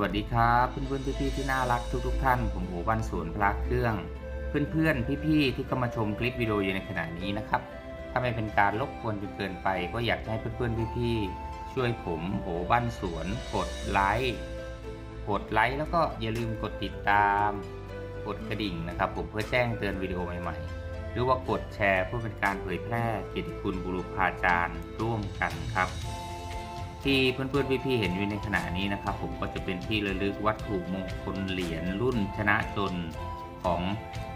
วัสดีครับเพื่อนๆพี่ๆที่น่ารักทุก ๆ ท่าน ผมโอวันสวนพระเครื่อง เพื่อนๆพี่ๆที่เข้ามาชมคลิปวิดีโออยู่ในขณะนี้นะครับ ถ้าไม่เป็นการรบกวนจนเกินไป ก็อยากให้เพื่อนๆพี่ๆช่วยผมโอวันสวนกดไลค์กดไลค์แล้วก็อย่าลืมกดติดตาม กดกระดิ่งนะครับ ผมเพื่อแจ้งเตือนวิดีโอใหม่ๆ หรือว่ากดแชร์เพื่อเป็นการเผยแพร่เกียรติคุณบุรุษาจารย์ร่วมกันครับ ที่เพื่อนๆพี่ๆเห็นอยู่ในขณะนี้นะครับ ผมก็จะเป็นที่ระลึกวัตถุมงคลเหรียญรุ่นชนะจนของ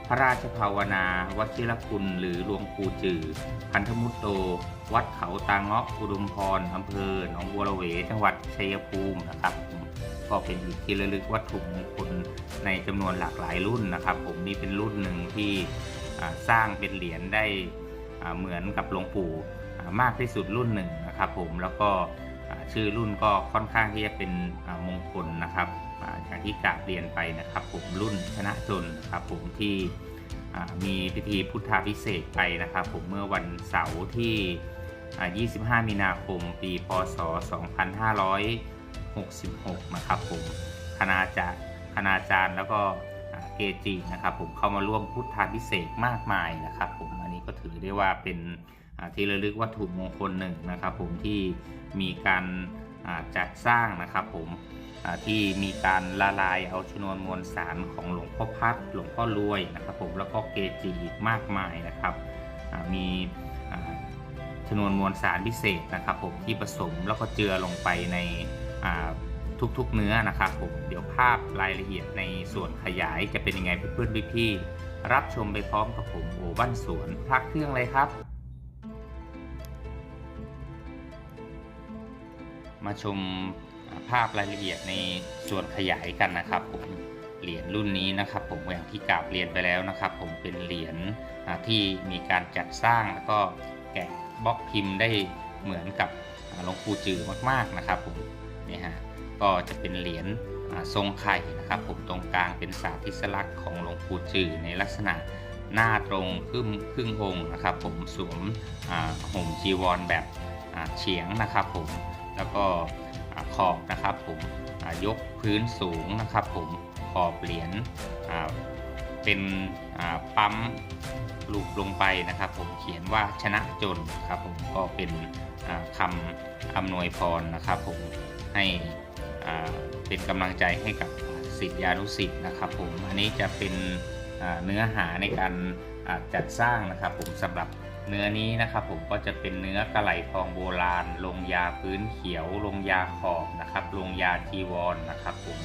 พระราชภาวนาวชิรคุณ หรือหลวงปู่จือพันธมุตโต วัดเขาตาเงาะอุดมพรอำเภอหนองบัวระเวจังหวัดชัยภูมินะครับผมก็เป็นอีกที่ระลึกวัตถุมงคลในจำนวนหลากหลายรุ่นนะครับ ผมนี่เป็นรุ่นหนึ่งที่สร้างเป็นเหรียญได้เหมือนกับหลวงปู่มากที่สุดรุ่นหนึ่งนะครับ ผมแล้วก็ ชื่อรุ่นก็ค่อนข้างที่จะเป็นมงคลนะครับอ่าอย่างที่กราบเรียนไปนะครับ ผมรุ่นชนะจนนะครับผมที่มีพิธีพุทธาพิเศษไปนะครับ ผมเมื่อวันเสาร์ที่อ่า25 มีนาคม ปีพศ 2566 นะครับผมคณาจารย์คณาจารย์แล้วก็เกจินะครับ ผมเข้ามาร่วมพุทธาพิเศษมากมายนะครับ ผมอันนี้ก็ถือได้ว่าเป็นที่ระลึกวัตถุมงคลหนึ่งนะครับ ผมที่ มีการจัดสร้างนะครับผมที่มีการละลายเอาชนวนมวลสารของหลวงพ่อพัดหลวงพ่อรวยนะครับผมแล้วก็เกจิอีกมากมายนะครับมีชนวนมวลสารพิเศษนะครับผมที่ผสมแล้วก็เจือลงไปในทุกๆเนื้อนะครับผมเดี๋ยวภาพรายละเอียดในส่วนขยายจะเป็นยังไงเพื่อนๆพี่ๆรับชมไปพร้อมกับผมโอบ้านสวนพักเครื่องเลยครับ มาชมภาพรายละเอียดในส่วนขยายกันนะครับผมเหรียญรุ่นนี้นะครับ ผมอย่างที่กราบเรียนไปแล้วนะครับ ผมเป็นเหรียญที่มีการจัดสร้างแล้วก็แกะบล็อกพิมพ์ได้เหมือนกับหลวงปู่จือมากๆนะครับ ผมนี่ฮะก็จะเป็นเหรียญทรงไข่นะครับ ผมตรงกลางเป็นสาธิสลักษณ์ของหลวงปู่จือในลักษณะหน้าตรงครึ่งครึ่งองค์นะครับ ผมสวมห่มจีวรแบบเฉียงนะครับ ผม แล้วก็ขอบนะครับผมยกพื้นสูงนะครับ ผมขอบเหรียญเป็นปั๊มลูกลงไปนะครับ ผมเขียนว่าชนะจนครับ ผมก็เป็นอ่าคำอำนวยพรนะครับ ผมให้เป็นกำลังใจให้กับศิษยานุศิษย์นะครับ ผมอันนี้จะเป็นเนื้อหาในการจัดสร้างนะครับ ผมสำหรับ เนื้อนี้นะครับผมก็จะเป็นเนื้อกระไหลทองโบราณ ลงยาพื้นเขียว ลงยาขอบนะครับ ลงยาจีวรนะครับผม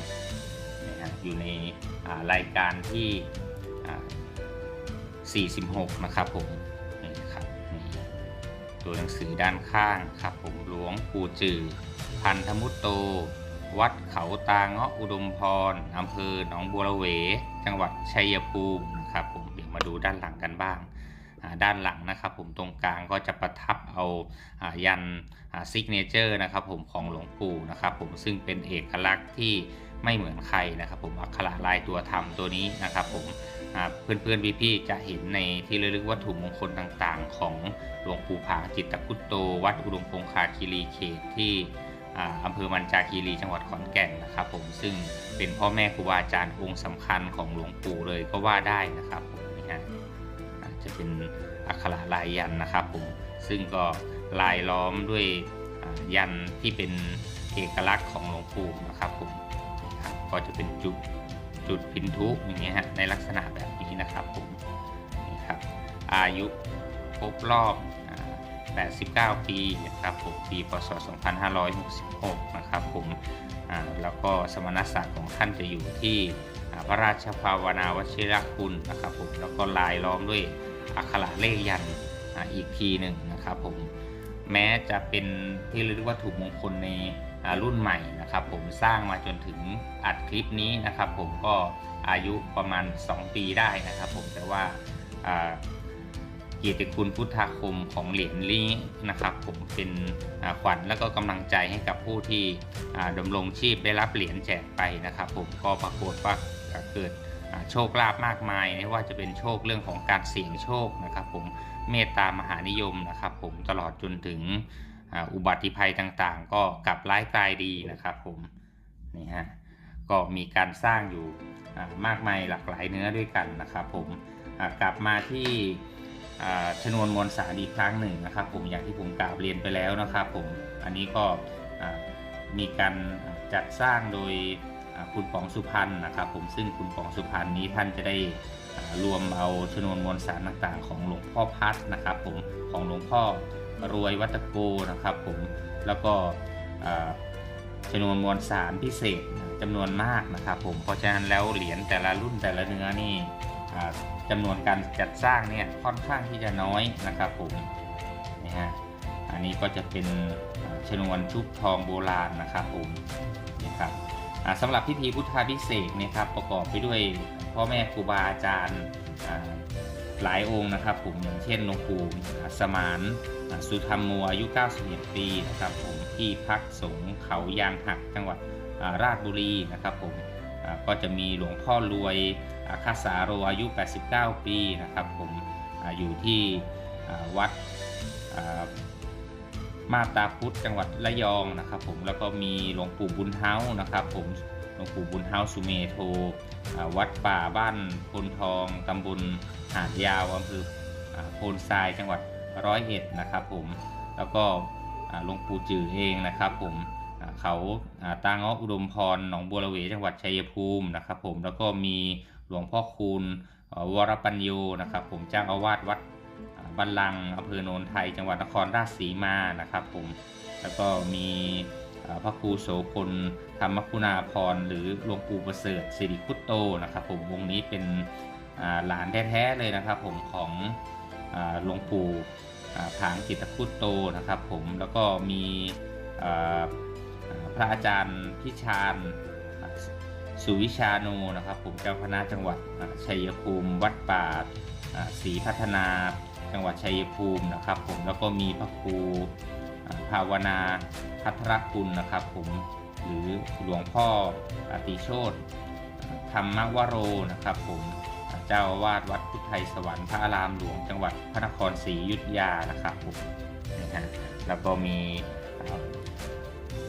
นี่ฮะอยู่ในรายการที่ 46 นะครับผมนี่ครับนี่ตัวหนังสือด้านข้างครับผมหลวงปู่จือ พันธมุตโต วัดเขาตาเงาะอุดมพรอำเภอหนองบัวระเว จังหวัดชัยภูมินะครับผมเดี๋ยวมาดูด้านหลังกัน ด้านหลังนะครับผมตรงกลางก็จะประทับเอาอายันซิกเนเจอร์นะครับผมของหลวงปู่นะครับผมซึ่งเป็นเอกลักษณ์ที่ไม่เหมือนใครนะครับผมอักขระลายตัวธรรมตัวนี้นะครับผมเพื่อนๆพี่ๆจะเห็นในที่ระลึกวัตถุมงคลต่างๆ ของหลวงปู่ผาจิตตพุตโต วัดอุดมคงคาคีรีเขตที่อำเภอมันจาคีรีจังหวัดขอนแก่นนะครับผมซึ่งเป็นพ่อแม่ครูบาอาจารย์องค์สำคัญของหลวงปู่เลยก็ว่าได้นะครับผมนี่ฮะ จะเป็นอักขระลายยันนะครับผมซึ่งก็ลายล้อมด้วยยันที่เป็นเอกลักษณ์ของหลวงปู่นะครับผมก็จะเป็นจุดจุดพินทุอย่างเงี้ยฮะในลักษณะแบบนี้นะครับผมนี่ครับอายุครบรอบ 89 ปีนะครับผมปีพศ 2566 นะครับผมแล้วก็สมณศักดิ์ของท่านจะอยู่ที่พระราชภาวนาวชิรคุณนะครับผมแล้วก็ลายล้อมด้วย อักขระเลขยันอีกทีหนึ่งนะครับผมแม้จะเป็นที่เรียกว่าถูกมงคลในรุ่นใหม่นะครับ ผมสร้างมาจนถึงอัดคลิปนี้นะครับ ผมก็อายุประมาณ 2 ปีได้นะครับ ผมแต่ว่าเกียรติคุณพุทธาคมของเหรียญนี้นะครับ ผมเป็นขวัญและก็กำลังใจให้กับผู้ที่ดำรงชีพได้รับเหรียญแจกไปนะครับ ผมก็ปรากฏว่าเกิด โชคลาภมากมายไม่ว่าจะเป็นโชคเรื่องของการเสี่ยงโชคนะครับผมเมตตามหานิยมนะครับผมตลอดจนถึงอุบัติภัยต่างๆ ก็กลับร้ายกลายดีนะครับผมนี่ฮะก็มีการสร้างอยู่มากมายหลากหลายเนื้อด้วยกันนะครับผมกลับมาที่ชนวนมวลสารอีกครั้งหนึ่งนะครับ ผมอย่างที่ผมกล่าวเรียนไปแล้วนะครับผมอันนี้ก็มีการจัดสร้างโดย คุณปองสุพรรณนะครับผมซึ่งคุณปองสุพรรณนี้ท่านจะได้รวมเอาชนวนมวลสารต่างๆ ของหลวงพ่อพัดนะครับผมของหลวงพ่อรวยวัตโกนะครับผมแล้วก็ชนวนมวลสารพิเศษจำนวนมากนะครับผมเพราะฉะนั้นแล้วเหรียญแต่ละรุ่นแต่ละเนื้อนี่อ่าจำนวนการจัดสร้างเนี่ยค่อนข้างที่จะน้อยนะครับผมนี่ฮะอันนี้ก็จะเป็นชนวนชุบทองโบราณนะครับผมนี่ครับ สำหรับพิธีพุทธาพิเศษนี่ยครับประกอบไปด้วยพ่อแม่ครูบาอาจารย์หลายองค์นะครับผมอย่างเช่นหลวงปู่สมานสุธรรมโมอายุ 91 ปีนะครับผมที่พักสงฆ์เขายางหักจังหวัดราชบุรีนะครับผมก็จะมีหลวงพ่อรวยคาสาโรอายุ 89 ปีนะครับผมอยู่ที่วัด มาบตาพุธจังหวัดระยองนะครับ ผมแล้วก็มีหลวงปู่บุญเฮานะครับ ผมหลวงปู่บุญเฮาสุเมโทาวัดป่าบ้านพลทองตำบลหาดยาวอำเภอโพนทรายจังหวัดร้อยเอ็ดนะครับ ผมแล้วก็หลวงปู่จือเองนะครับ ผมเขาอ่าตาเงาะอุดมพรหนองบัวระเวจังหวัดชัยภูมินะครับ ผมแล้วก็มีหลวงพ่อคูณวรปัญโยนะครับ ผมเจ้าอาวาสวัด บันลังก์อำเภอโนนไทย จังหวัดนครราชสีมานะครับผมแล้วก็มีพระครูโสพลธรรมคุณาพรหรือหลวงปู่ประเสริฐสิริคุตโตนะครับผมวงนี้เป็นหลานแท้ๆเลยนะครับผมของหลวงปู่ผางจิตรคุตโตนะครับผมแล้วก็มีพระอาจารย์พิชานสุวิชาโนนะครับผมเจ้าคณะจังหวัดอ่าชัยภูมิวัดป่าศรีพัฒนา จังหวัดชัยภูมินะครับผมแล้วก็มีพระครูอ่าภาวนาพัทรคุณนะครับผมหรือหลวงพ่ออติโชตธรรมวโรนะครับผมเจ้าวาสวัดพุทธไทยสวรรค์พระอารามหลวงจังหวัดพระนครศรีอยุธยานะครับผมนะฮะแล้วก็มี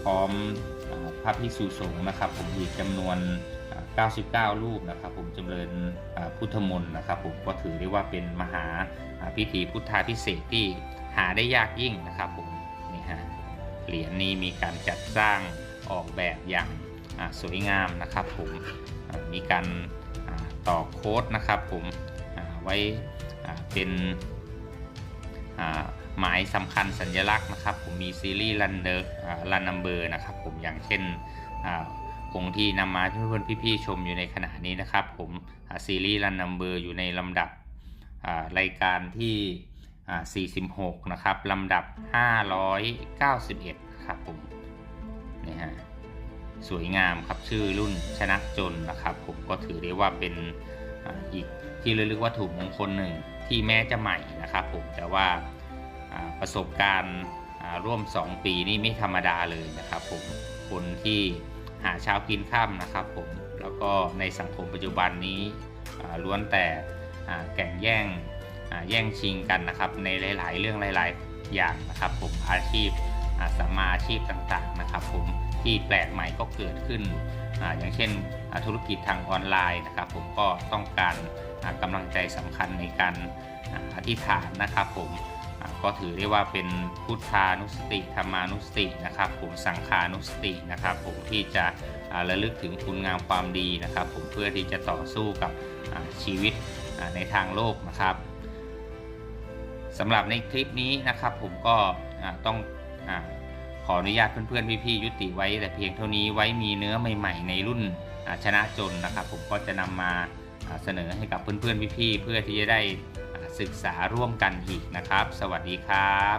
พร้อมอพระภิกษุสงฆ์นะครับ ผมอีกจำนวนเอ่อ99 รูปนะครับ ผมจำเริญพุทธมนต์นะครับ ผมก็ถือได้ว่าเป็นมหา พิธีพุทธาพิเศษที่หาได้ยากยิ่งนะครับผมนี่ฮะเหรียญนี้มีการจัดสร้างออกแบบอย่างสวยงามนะครับผมมีการต่อโค้ดนะครับผมไว้เป็นหมายสำคัญสัญลักษณ์นะครับผมมีซีรีส์รันเดอร์รันนัมเบอร์นะครับผมอย่างเช่นอ่าองค์ที่นำมาเพื่อนๆพี่ๆชมอยู่ในขณะนี้นะครับผมซีรีส์รันนัมเบอร์อยู่ในลำดับ รายการที่ 46 นะครับลำดับ 591 ครับผมนี่ฮะสวยงามครับชื่อรุ่นชนะจนนะครับ ผมก็ถือได้ว่าเป็นอ,อีกที่ระลึกวัตถุมงคลหนึ่งที่แม้จะใหม่นะครับผมแต่ว่าประสบการณ์ร่วม 2 ปีนี่ไม่ธรรมดาเลยนะครับผมคนที่หาเช้ากินข้ามนะครับผมแล้วก็ในสังคมปัจจุบันนี้ล้วนแต่ แข่งแย่งแย่งชิงกันนะครับ ในหลาย ๆ เรื่องหลาย ๆ อย่างนะครับ ผมอาชีพอ่าสัมาอาชีพต่าง ๆ นะครับ ผมที่แปลกใหม่ก็เกิดขึ้นออย่างเช่นธุรกิจทางออนไลน์นะครับ ผมก็ต้องการอ่ากำลังใจสำคัญในการอธิษฐานนะครับ ผมก็ถือได้ว่าเป็นพุทธานุสติธรรมานุสตินะครับ ผมสังขานุสตินะครับ ผมที่จะระลึกถึงคุณงามความดีนะครับ ผมเพื่อที่จะต่อสู้กับชีวิต ในทางโลกนะครับสำหรับในคลิปนี้นะครับ ผมก็ต้องอขออนุญาตเพื่อนๆพี่ๆยุติไว้แต่เพียงเท่านี้ไว้มีเนื้อใหม่ ๆ ในรุ่นชนะจนนะครับ ผมก็จะนำมาเสนอให้กับเพื่อนๆพี่ๆเพื่อที่จะได้ศึกษาร่วมกันอีกนะครับ สวัสดีครับ